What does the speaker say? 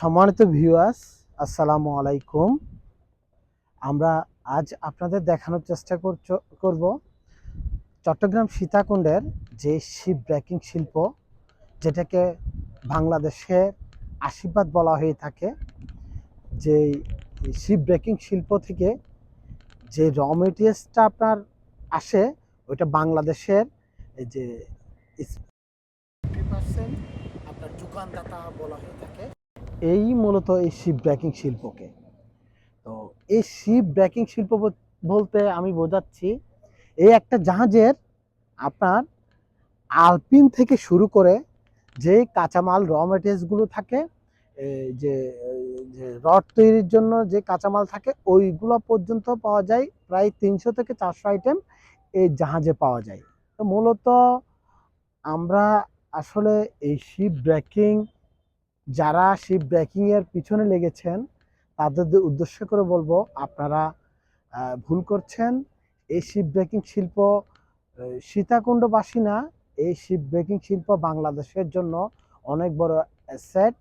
সম্মানিত ভিউয়ার্স আসসালামু আলাইকুম। আমরা আজ আপনাদের দেখানোর চেষ্টা করব চট্টগ্রাম সীতাকুণ্ডের যে শিপ ব্রেকিং শিল্প, যেটাকে বাংলাদেশের আশীর্বাদ বলা হয়ে থাকে যে শিপ ব্রেকিং শিল্প থেকে যে র মেটেরিয়ালসটা আপনার আসে, ওইটা বাংলাদেশের যে আপনার যোগানদাতা বলা হয়ে থাকে। এই মূলত এই শিপ ব্রেকিং শিল্পকে। তো এই শিপ ব্রেকিং শিল্প বলতে আমি বোঝাচ্ছি, এই একটা জাহাজের আপনার আলপিন থেকে শুরু করে যে কাঁচামাল র মেটেরিয়ালসগুলো থাকে যে রড তৈরির জন্য যে কাঁচামাল থাকে, ওইগুলো পর্যন্ত পাওয়া যায়, প্রায় তিনশো থেকে চারশো আইটেম এই জাহাজে পাওয়া যায়। তো মূলত আমরা আসলে এই শিপ ব্রেকিং যারা শিপ ব্রেকিংয়ের পিছনে লেগেছেন, তাদের উদ্দেশ্য করে বলব, আপনারা ভুল করছেন। এই শিব ব্রেকিং শিল্প সীতাকুণ্ডবাসী না, এই শিব ব্রেকিং শিল্প বাংলাদেশের জন্য অনেক বড় অ্যাসেট